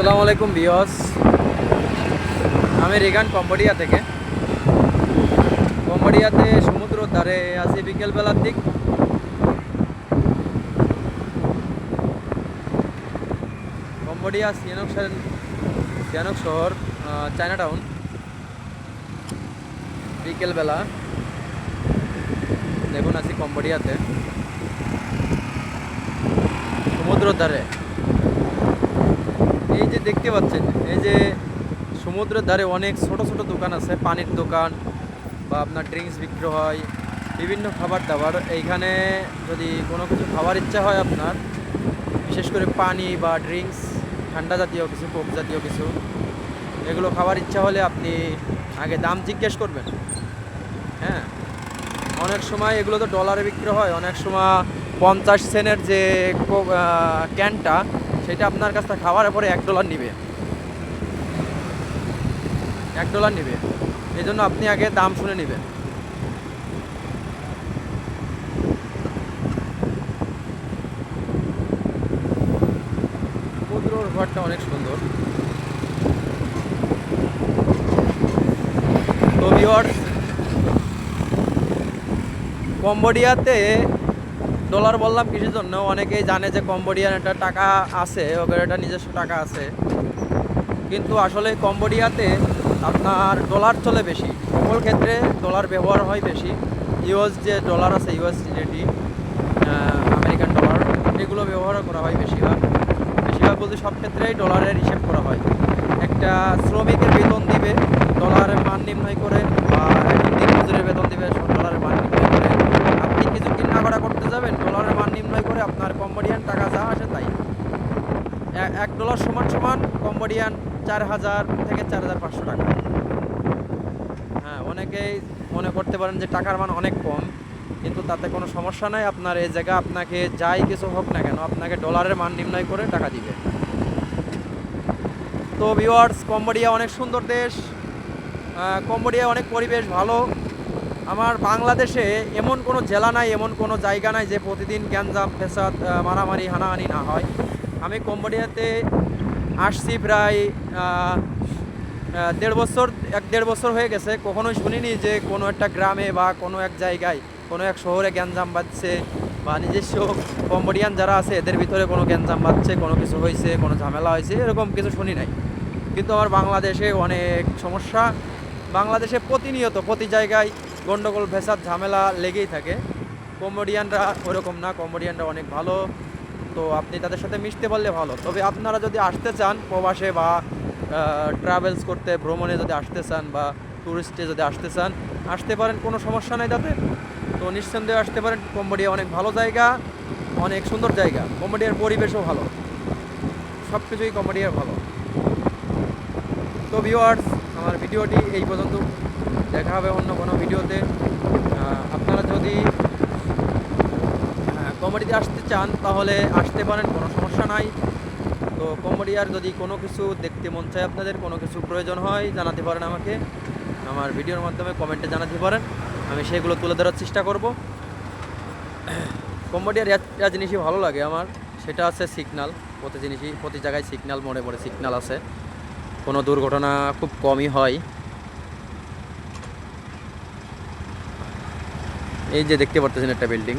আসসালামু আলাইকুম বিয়স আমি রেগান কম্বোডিয়া থেকে। কম্বোডিয়াতে সমুদ্র ধারে আছি বিকেলবেলার দিক। কম্বোডিয়া সিয়ানক সিয়ানক শহর চায়না টাউন বিকেলবেলা দেখুন আছি কম্বোডিয়াতে। সমুদ্রের ধারে। দেখতে পাচ্ছেন, এই যে সমুদ্রের ধারে অনেক ছোট ছোট দোকান আছে, পানির দোকান বা আপনার ড্রিঙ্কস বিক্রি হয়, বিভিন্ন খাবার দাবার। এইখানে যদি কোনো কিছু খাবার ইচ্ছা হয় আপনার, বিশেষ করে পানি বা ড্রিঙ্কস ঠান্ডা জাতীয় কিছু, কোক জাতীয় কিছু, এগুলো খাবার ইচ্ছা হলে আপনি আগে দাম জিজ্ঞেস করবেন। হ্যাঁ অনেক সময় এগুলো তো ডলারে বিক্রি হয়, অনেক সময় পঞ্চাশ সেনের যে ক্যানটা, সেটা আপনার কাছ থেকে খাওয়ার পরে এক ডলার নিবে। এক ডলার নিবে। এই জন্য আপনি আগে দাম শুনে নেবেন। সমুদ্রর ঘরটা অনেক সুন্দর। কম্বোডিয়াতে ডলার বললাম কিসের জন্য। অনেকেই জানে যে কম্বোডিয়ান একটা টাকা আছে, ওদের একটা নিজস্ব টাকা আছে। কিন্তু আসলে কম্বোডিয়াতে আপনার ডলার চলে বেশি। সকল ক্ষেত্রে ডলার ব্যবহার হয় বেশি। ইউএস যে ডলার আছে ইউএস জিডি আমেরিকান ডলার এগুলো ব্যবহার করা হয় বেশিরভাগ। বেশিরভাগ বলতে সব ক্ষেত্রেই ডলারের হিসেব করা হয়। একটা শ্রমিকের বেতন দিবে ডলারের মান নির্ণয় করে, বা মজুরের বেতন দিবে সব ডলারের মান নির্ণয় করে আপনি কিছু কেনাকাটা করতে যাবেন ডলারের মান নির্ণয় করে আপনার কম্বোডিয়ান টাকা যা আসে তাই এ- এক ডলার সমান সমান কম্বোডিয়ান চার হাজার থেকে চার হাজার পাঁচশো টাকা। হ্যাঁ অনেকেই মনে করতে পারেন যে টাকার মান অনেক কম, কিন্তু তাতে কোনো সমস্যা নাই। আপনার এই জায়গা আপনাকে যাই কিছু হোক না কেন, আপনাকে ডলারের মান নির্ণয় করে টাকা দিবে। তো ভিওয়ার্স কম্বোডিয়া অনেক সুন্দর দেশ। কম্বোডিয়া অনেক পরিবেশ ভালো। আমার বাংলাদেশে এমন কোনো জেলা নাই, এমন কোনো জায়গা নাই যে প্রতিদিন গ্যাঞ্জাম ফেসাদ মারামারি, হানাহানি না হয়। আমি কম্বোডিয়াতে আসছি প্রায় দেড় বছর, এক দেড় বছর হয়ে গেছে। কখনোই শুনিনি যে কোনো একটা গ্রামে বা কোনো এক জায়গায়, কোনো এক শহরে গ্যাঞ্জাম বাজছে বা নিজস্ব কম্বোডিয়ান যারা আছে, এদের ভিতরে কোনো গ্যাঞ্জাম বাজছে, কোনো কিছু হয়েছে, কোনো ঝামেলা হয়েছে, এরকম কিছু শুনি নাই। কিন্তু আমার বাংলাদেশে অনেক সমস্যা। বাংলাদেশে প্রতিনিয়ত প্রতি জায়গায় গন্ডগোল, ভেসাদ, ঝামেলা লেগেই থাকে। কম্বোডিয়ানরা ওরকম না, কম্বোডিয়ানরা অনেক ভালো। তো আপনি তাদের সাথে মিশতে পারলে ভালো। তবে আপনারা যদি আসতে চান প্রবাসে বা ট্রাভেলস করতে, ভ্রমণে যদি আসতে চান বা ট্যুরিস্টে যদি আসতে চান, আসতে পারেন, কোনো সমস্যা নাই তাতে। তো নিঃসন্দেহে আসতে পারেন কম্বোডিয়া অনেক ভালো জায়গা, অনেক সুন্দর জায়গা। কম্বোডিয়ার পরিবেশও ভালো। সব কিছুই কম্বোডিয়ার ভালো। তো ভিউয়ার্স আমার ভিডিওটি এই পর্যন্ত। দেখা হবে অন্য কোনো ভিডিওতে। আপনারা যদি কমেডিতে আসতে চান, তাহলে আসতে পারেন, কোনো সমস্যা নাই। তো কমেডিয়ার যদি কোনো কিছু দেখতে মন চায় আপনাদের, কোনো কিছু প্রয়োজন হয়, জানাতে পারেন আমাকে। আমার ভিডিওর মাধ্যমে কমেন্টে জানাতে পারেন। আমি সেগুলো তুলে ধরার চেষ্টা করব। কম্বোডিয়ার একটা জিনিসই ভালো লাগে আমার। সেটা আছে সিগনাল। প্রতি জিনিসই প্রতি জায়গায় সিগনাল মোড়ে মোড়ে সিগনাল আছে। কোনো দুর্ঘটনা খুব কমই হয়। এই যে দেখতে পারতেছেন একটা বিল্ডিং।